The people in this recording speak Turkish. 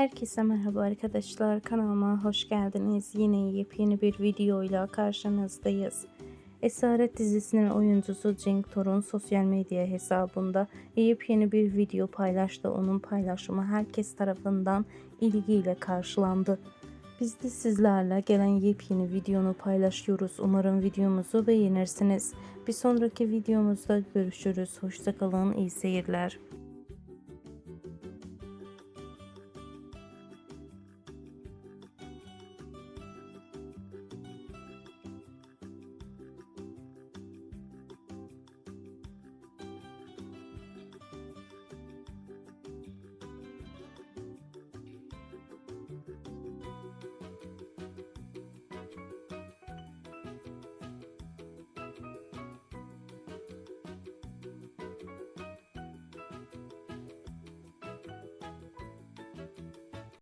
Herkese merhaba arkadaşlar kanalıma hoş geldiniz. Yine yepyeni bir videoyla karşınızdayız. Esaret dizisinin oyuncusu Cenk Torun sosyal medya hesabında yepyeni bir video paylaştı. Onun paylaşımı herkes tarafından ilgiyle karşılandı. Biz de sizlerle gelen yepyeni videonu paylaşıyoruz. Umarım videomuzu beğenirsiniz. Bir sonraki videomuzda görüşürüz. Hoşçakalın, iyi seyirler.